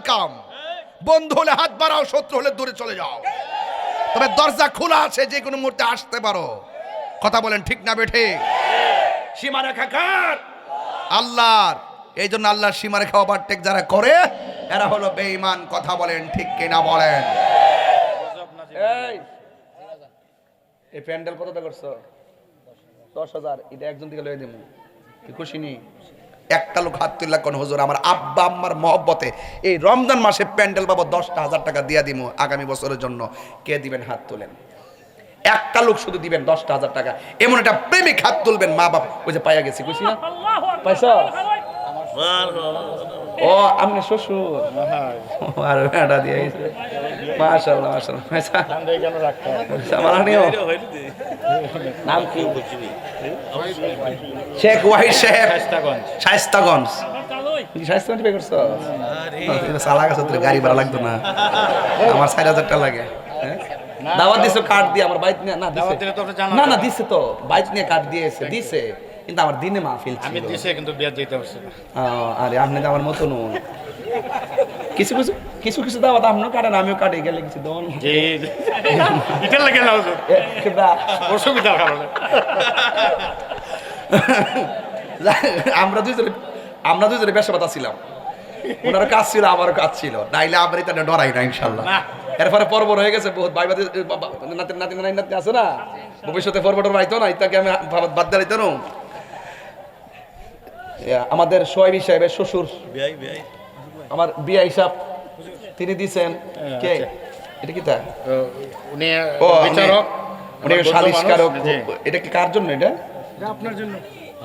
Welcome বন্ধু হলে হাত বাড়াও শত্রু হলে দূরে চলে যাও। তবে দরজা খোলা আছে যে কোনো মুহূর্তে আসতে পারো। কথা বলেন ঠিক না বেঠে? সীমারেখা কার আল্লাহর এই জন্য আল্লাহর সীমারেখা ওভারটেক যারা করে এরা হলো বেঈমান কথা বলেন ঠিক কিনা বলেন। এই এই প্যান্ডেল কতটা করছ? দশ হাজার এটা একজন দিকে লয়ে দেবো কি খুশি নি? একটা লোক হাত তুললা কোন হুজুর আমার আব্বা আম্মার মহব্বতে এই রমজান মাসে প্যান্ডেল বাবদ দশটা হাজার টাকা দিয়া দিব আগামী বছরের জন্য। কে দিবেন হাত তুলেন? একটা লোক শুধু দিবেন দশটা হাজার টাকা। এমন একটা প্রেমিক হাত তুলবেন মা বাপ ওই যে পাইয়া গেছি বুঝছি না? পয়সা ও আপনি শ্বশুর? আর বেটা দিয়ে গেছে পয়সা নাম কি? শেখ ওয়াহিদ সাহেব শায়স্তাগঞ্জ। শায়স্তাগঞ্জ। পে করছ? সালা গেছে তোর গাড়ি ভাড়া লাগতো না। আমার হাজার টাকা লাগে। হ্যাঁ? দাওয়াত দিছো কার্ড দিয়ে আমার বাইক নিয়ে না দিছে। দিলে তো আপনি জানান না না দিছে তো। বাইক নিয়ে কার্ড দিয়েছে দিছে। কিন্তু আমার দিনে মাহফিল ছিল। আমি দিছে কিন্তু বিয়ে যেতে পারছি না। আরে আপনি তো আমার মতো নন কিছু কিছু কিছু কিছু দাওয়াত আপনিও কাটেন আমিও কাটে গেলে কিছু দন যে এটা লাগে না হুজুর। অসুবিধার কারণে। আমরা দুজনে আমরা দুজনে বেশা কথা ছিলাম। ওনারও কাজ ছিল আমারও কাজ ছিল। নাইলে আমরা এটা ডরাই না ইনশাল্লাহ। এরপরে পর্ব হয়ে গেছে বহুত ভাই বাদে নাতি নাতি নাতি নাতি আছে না? ভবিষ্যতে পর্ব টর্ব আইতো না ইত্যাকে আমি বাদ দিলাইতো না। আমাদের সোয়াইবি সাহেবের শ্বশুর। আমার বিয়া হিসাব তিনি দিছেন। কে? এটা কি তা উনি ও বিচারক উনি সালিশকারক এটা কি কার জন্য এটা? আপনার জন্য।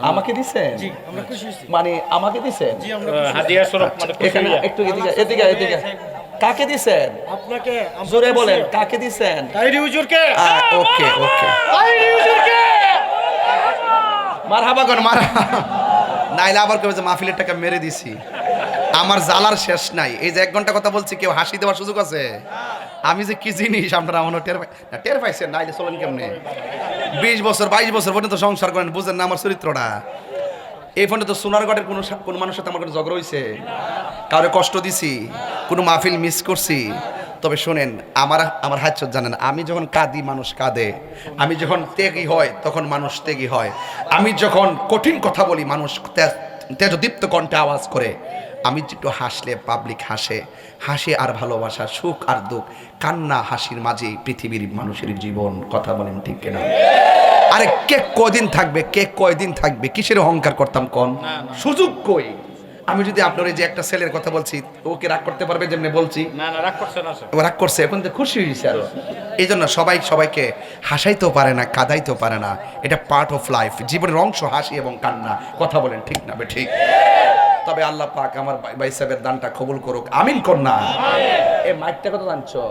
আমাকে দিছেন? আমরা খুশি হয়েছি। মানে আমাকে দিছেন? জি আমরা হাদিয়া স্বরূপ মানে খুশি এখানে একটু এদিকে এদিকে এদিকে। কাকে দিছেন? আপনাকে জোরে বলেন কাকে দিছেন? তাইরি হুজুরকে। ওকে ওকে। তাইরি হুজুরকে। মার হাবা কর মার নাইলে আবার যে মাহফিলের টাকা মেরে দিছি। আমার জ্বালার শেষ নাই। এই যে এক ঘণ্টা কথা বলছি কেউ হাসি দেওয়ার সুযোগ আছে? আমি যে কি জিনিস আপনারা আমার টের পাই না, টের পাইছেন নাইলে চলেন কেমনে? বিশ বছর বাইশ বছর পর্যন্ত সংসার করেন বুঝেন না আমার চরিত্রটা। এই ফোনে তো সোনারগড়ের কোনো কোনো মানুষের সাথে আমার কোনো ঝগড়া হয়েছে কাউরে কষ্ট দিছি কোনো মাহফিল মিস করছি। তবে শোনেন আমার আমার হাত জানেন আমি যখন কাঁদি মানুষ কাঁদে। আমি যখন ত্যাগী হয় তখন মানুষ ত্যাগী হয়। আমি যখন কঠিন কথা বলি মানুষ তেজদীপ্ত কণ্ঠে আওয়াজ করে। আমি একটু হাসলে পাবলিক হাসে। হাসি আর ভালোবাসা, সুখ আর দুঃখ। কান্না, হাসির মাঝে পৃথিবীর মানুষের জীবন, কথা বলেন ঠিক কিনা? আরে কে কয়দিন থাকবে? কে কয়দিন থাকবে? কিসের অহংকার করতাম কন? সুযোগ কই? আমি যদি আপনার এই যে একটা ছেলের কথা বলছি ওকে রাগ করতে পারবে যেমনি বলছি? না না রাগ করছে না স্যার ও রাগ করছে এখন তো খুশি হয়েছে আরও। এই জন্য সবাই সবাইকে হাসাইতেও পারে না কাদাইতেও পারে না। এটা পার্ট অফ লাইফ জীবনের অংশ হাসি এবং কান্না। কথা বলেন ঠিক না বে ঠিক। তবে আল্লাহ পাক আমার ভাই- সাহেবের দানটা কবুল করুক। আমিন কর না এ মাইকটা কত জানছো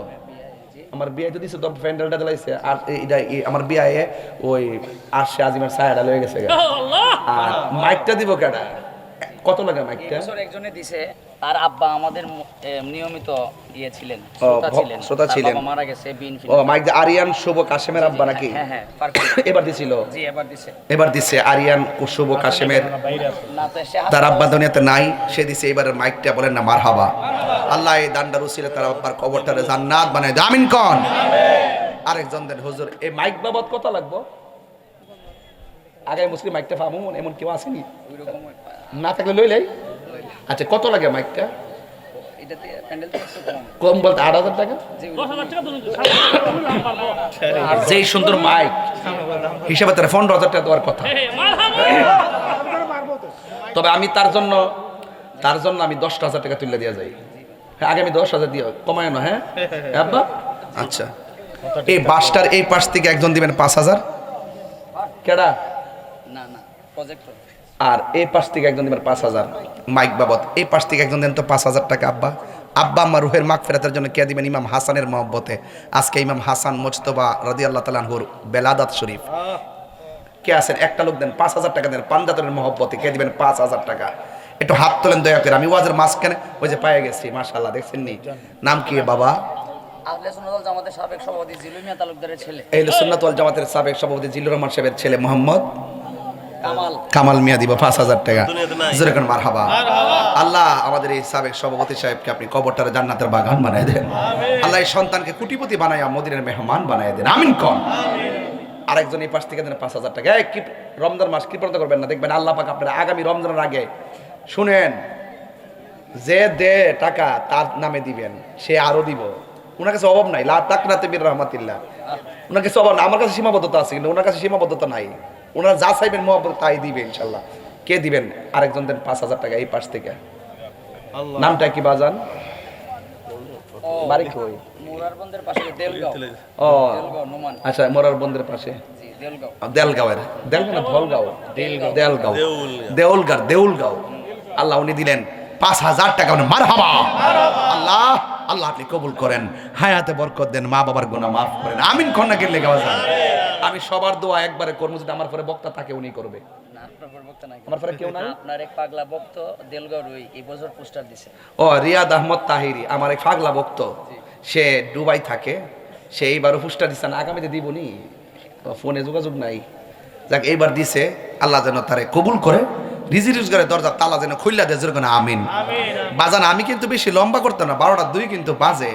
আমার বিয়ে তো দিছে তো প্যান্ডেলটা দিলাইছে আর এই আমার বিয়ে ওই আর সে আজিমের ছায়াটা লয়ে গেছে। আর মাইকটা দিব কেডা? কত লাগে মাইকটা বছর একজনে দিছে তার আব্বা আমাদের নিয়মিত ইয়ে ছিলেন শ্রোতা ছিলেন। শ্রোতা ছিলেন। বাবা মারা গেছে বিএনপি ও মাইক আরিয়ান শুভ কাশেমের আব্বা নাকি? হ্যাঁ হ্যাঁ এবার দিছিল? জি এবার দিছে। এবার দিছে আরিয়ান শুভ কাশেমের। তার আব্বা দুনিয়াতে নাই সে দিছে এবারের মাইকটা বলেন না মার হাবা আল্লাহ এই দান্ডার উসিলে তার আব্বার কবরটারে জান্নাত বানায় আমিন কন। আরেকজন দেন হুজুর এই মাইক বাবদ কত লাগবো? আগে মুসলিম মাইকটা পাবো এমন কেউ আসেনি? ওইরকম না থাকলে লইলাই আচ্ছা কত লাগে মাইকটা? কম। বলতে আট হাজার টাকা? যেই সুন্দর মাইক হিসাবে তার পনেরো হাজার টাকা দেওয়ার কথা। তবে আমি তার জন্য তার জন্য আমি দশটা হাজার টাকা তুলে দেওয়া যাই হ্যাঁ আগে আমি দশ হাজার দিও কমায় না হ্যাঁ? আব্বা? আচ্ছা। এই বাসটার এই পাশ থেকে একজন দিবেন পাঁচ হাজার। কেডা না না প্রজেক্টর আর এই পাশ থেকে একজন দিবেন পাঁচ হাজার। মাইক বাবদ এই পাশ থেকে একজন দেন তো পাঁচ হাজার টাকা আব্বা। আব্বা আম্মা রুহের মাগ ফেরাতের জন্য কে দিবেন? ইমাম হাসানের মহব্বতে। আজকে ইমাম হাসান মোজতবা রাদি আল্লাহ তালাহুর বেলাদাত শরীফ। কে আছেন? একটা লোক দেন পাঁচ হাজার টাকা দেন। পাঞ্জাতরের মহব্বতে কে দিবেন? পাঁচ হাজার টাকা। একটু হাত তোলেন দয়া করে। আমি ওয়াজের মাঝখানে ওই যে পায়ে গেছি মাশাল্লাহ দেখছেন নি? নাম কি বাবা? জামাতের সাবেক সভাপতি জিলুমিয়া তালুকদারের ছেলে। এই সুন্নাত ওয়াল জামাতের সাবেক সভাপতি জিল্লুর রহমান সাহেবের ছেলে মোহাম্মদ কামাল। মিয়া দিব পাঁচ হাজার টাকা। যেরকম মার হাবা আল্লাহ আমাদের এই সাবেক সভাপতি সাহেবকে আপনি কবরটারে জান্নাতের বাগান বানায় দেন। আল্লাহ এই সন্তানকে কুটিপতি বানায় মদিনের মেহমান বানায় দেন। আমিন কন। আরেকজন এই পাশ থেকে দেন পাঁচ হাজার টাকা। এই কি রমজান মাস কি পর্যন্ত করবেন না? দেখবেন আল্লাহ পাক আপনার আগামী রমজানের আগে শুনেন যে দে টাকা তার নামে দিবেন সে আরও দিব। ওনার কাছে অভাব নাই। লা তাক না তেবির রহমাতিল্লাহ। ওনার কাছে অভাব আমার কাছে সীমাবদ্ধতা আছে কিন্তু ওনার কাছে সীমাবদ্ধতা নাই। ওনারা যা চাইবেন মহব্বত তাই দিবে ইনশাল্লাহ। কে দিবেন? আরেকজন দেন পাঁচ হাজার টাকা এই পাশ থেকে। নামটা কি বাজান? বাড়ি কই? মুরারবন্দের পাশে দেলগাঁও। ও আচ্ছা মোরার বন্ধের পাশে। দেলগাঁওয়ের দেলগাঁও। ধলগাঁও? দেলগাঁও। দেলগাঁও। দেউলগাঁও। দেউলগাঁও আল্লাহ উনি দিলেন পাঁচ হাজার টাকা মার হাবা আল্লাহ আল্লাহ আপনি কবুল করেন। হায়াতে বরকত দেন মা বাবার গুনাহ মাফ করেন। আমিন কন্যা গেলে গাওয়া যায় আমি সবার দোয়া একবারে করব যদি আমার পরে বক্তা থাকে উনি করবে। না আপনার পরিবর্তন নাই। আমার পরে কেউ নাই? আপনার এক পাগলা ভক্ত দেলগাঁও রই এই বছর পোস্টার দিছে। ও রিয়াদ আহমদ তাহিরি আমার এক ফাগলা ভক্ত সে দুবাই থাকে সে এইবারও দিচ্ছে না আগামীতে দিবনি তো ফোনে যোগাযোগ নাই। যাক এইবার দিছে আল্লাহ যেন তারে কবুল করে। রিজি রোজগারের দরজা তালা যেন খুললা দেয় যেরকম আমিন। বাজান আমি কিন্তু বেশি লম্বা করতাম না বারোটা দুই কিন্তু বাজে।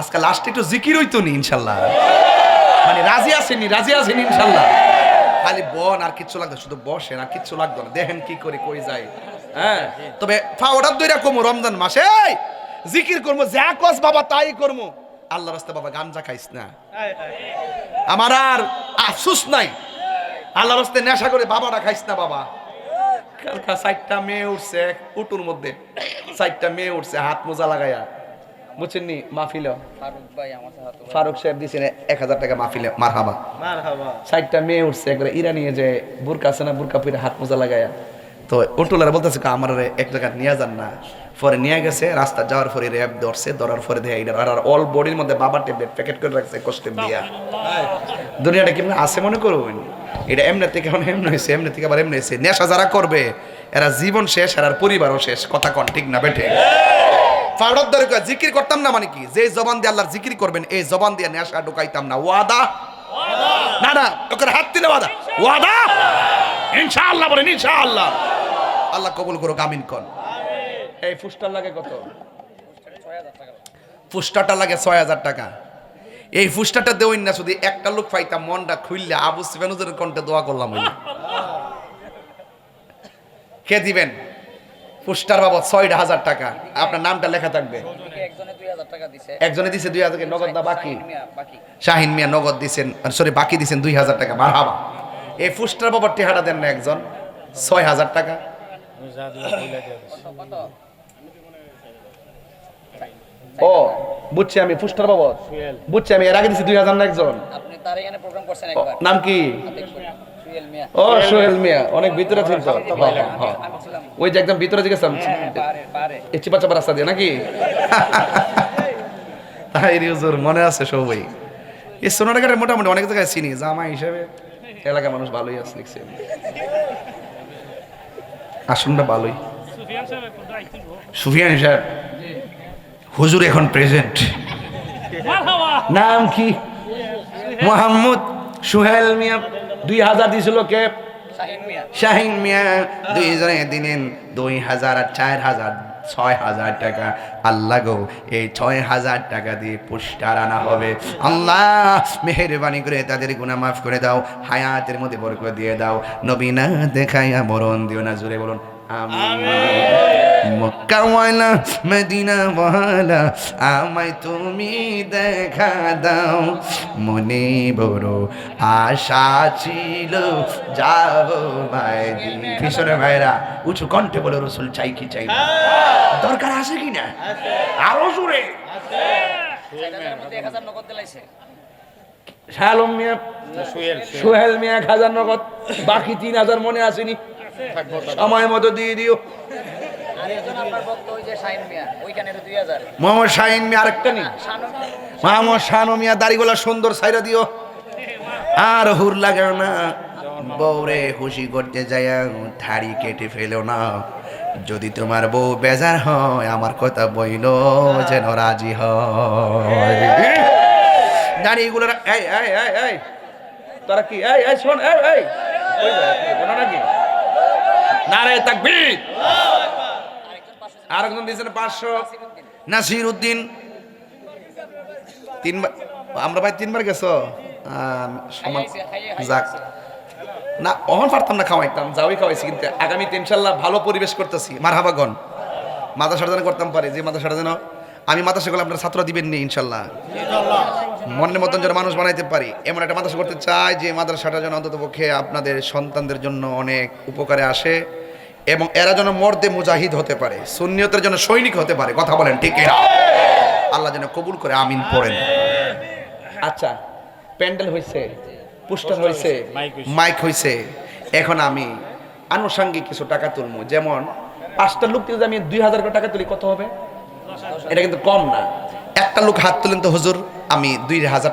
আজকে লাস্টে একটু জিকির হইতো নি ইনশাল্লাহ। মানে রাজি আসেনি রাজি আসেনি ইনশাল্লাহ। খালি বন আর কিচ্ছু লাগতো শুধু বসেন আর কিচ্ছু লাগতো না। দেখেন কি করে কই যায়। হ্যাঁ? তবে ফাওয়ার দুইটা কমু, রমজান মাসে। জিকির করব যা কস বাবা তাই করব আল্লাহ রাস্তা বাবা গাঞ্জা খাইস না। আমার আর আফসুস নাই। আল্লাহ রাস্তায় নেশা করে বাবাটা খাইস না বাবা। কালকা সাইডটা মেয়ে উঠছে উটুর মধ্যে। সাইডটা মেয়ে উঠছে, হাত মোজা লাগাইয়া বুঝছেন নি মাহফিল। ফারুক সাহেব দিয়েছেন এক হাজার টাকা মাহফিলে। সাইডটা মেয়ে উঠছে একবারে যে বুরকা আছে না বুরকা পরে হাত মোজা তো অটোলারা বলতেছে আমার এক নিয়ে যান না। পরে নিয়ে গেছে রাস্তা যাওয়ার পরে র্যাব ধরছে ধরার পরে দেয় এটা। আর অল বডির মধ্যে ট্যাবলেট প্যাকেট করে রাখছে কষ্টের দিয়া। দুনিয়াটা কেমন আছে মনে করবেন? এটা এমনি থেকে এমনি হয়েছে এমনি থেকে আবার এমনি হয়েছে। নেশা যারা করবে এরা জীবন শেষ আর আর পরিবারও শেষ। কথা কন ঠিক না বেঠে? কয়, জিকির করতাম না মানে কি? যে জবান দিয়ে আল্লাহর জিকির করবেন এই জবান দিয়ে নেশা ঢুকাইতাম না। ওয়াদা? না না ওখানে হাত দিলে ওয়াদা। ওয়াদা? ইনশাআল্লাহ বলেন ইনশাআল্লাহ। আল্লাহ কবুল করো কামিন কন। এই ফুস্টার লাগে কত? ফুস্টারটা লাগে ছয় হাজার টাকা। এই ফুস্টারটা দেওয়াই না শুধু একটা লোক পাইতাম মনটা খুললে আবু সিফানুজের কণ্ঠে দোয়া করলাম কে দিবেন? পুস্টার বাবদ ছয়টা হাজার টাকা। আপনার নামটা লেখা থাকবে। একজনে দিছে। দুই হাজার নগদ না বাকি? শাহিন মিয়া, নগদ দিছেন সরি বাকি দিছেন দুই হাজার টাকা মার হাবা এই ফুস্টার বাবদ টেহাটা দেন না একজন ছয় হাজার টাকা। ও বুঝছি আমি ফুস্টার বাবদ। বুঝছি আমি এর আগে দিছি দুই হাজার না একজন। আপনি তার এখানে প্রোগ্রাম করছেন ও, একবার। নাম কি? ও সোহেল মিয়া অনেক ভিতরে ছিল হ্যাঁ, হ্যাঁ, হ্যাঁ। ওই যে একদম ভিতরে পারে চিপা চাপা রাস্তা দিয়ে নাকি? তাই হুজুর মনে আছে সবাই। এই সোনারগাঁয়ের মোটামুটি অনেক জায়গায় চিনি জামা হিসেবে। এলাকার মানুষ ভালোই আছে লিখছে। আসনটা ভালোই। সুফিয়ান সাহেব হুজুর এখন প্রেজেন্ট নাম কি? মোহাম্মদ সুহেল মিয়া। দুই হাজার দিয়েছিল কে? শাহিন মিয়া। দুই দুইজনে দিলেন দুই হাজার আর চার হাজার ছয় হাজার টাকা। আল্লাহ গো এই ছয় হাজার টাকা দিয়ে পুষ্টার আনা হবে। আল্লাহ মেহরবানি করে তাদের গুণা মাফ করে দাও হায়াতের মধ্যে বরকত দিয়ে দাও। নবীনা দেখাইয়া বরণ দিও না জুড়ে বলুন আমিন। মক্কাওয়ালা মদিনাওয়ালা আমায় তুমি দেখা দাও। মনে বড় আশা ছিল যাব ভীষণের ভাইরা উঁচু কণ্ঠে বলে রসুল চাই কি চাই দরকার আছে কি না? আরও জোরে। শালম মিয়া সোহেল মিয়া এক হাজার নগদ। বাকি তিন হাজার মনে আসেনি। সময় মতো দিয়ে দিও। শাহিন মিয়া মোহাম্মদ শাহিন মিয়া আরেকটা শানু মিয়া। দাড়িগুলা সুন্দর সাইরা দিও। আর হুর লাগে না বউরে খুশি করতে যায় ধাড়ি কেটে ফেলো না। যদি তোমার বউ বেজার হয় আমার কথা বইল যেন রাজি হয়। দাড়িগুলো এই এই এই এই। তোরা কি এই এই শোন এই এই। কই যায়? ওনা নাকি নারে তাকবীর। আর একজন দিয়েছেন পাঁচশো। নাসির উদ্দিন তিনবার আমরা ভাই তিনবার গেছো? সমান যাক। না অহন পারতাম না খাওয়াইতাম যাওই খাওয়াইছি কিন্তু আগামীতে ইনশাল্লাহ ভালো পরিবেশ করতেছি। মার হাবাগন মাদ্রাসাটা যেন করতাম পারে যে মাদ্রাসাটা যেন আমি মাদ্রাসা করলে আপনার ছাত্র দিবেন নি ইনশাল্লাহ। মনের মতন যেন মানুষ বানাইতে পারি। এমন একটা মাদ্রাসা করতে চাই যে মাদ্রাসাটা যেন অন্তত পক্ষে আপনাদের সন্তানদের জন্য অনেক উপকারে আসে। এবং এরা যেন মর্দে মুজাহিদ হতে পারে, সুন্নিয়তের জন্য সৈনিক হতে পারে, কথা বলেন ঠিক এরা আল্লাহ যেন কবুল করে, আমিন পড়েন। আচ্ছা প্যান্ডেল হয়েছে পোস্টার হয়েছে মাইক হয়েছে এখন আমি আনুষঙ্গিক কিছু টাকা তুলবো। যেমন, পাঁচটা লোক যদি আমি দুই হাজার করে টাকা তুলি, কত হবে? এটা কিন্তু কম না। একটা লোক হাত তুলেন তো হুজুর, আমি দুই হাজার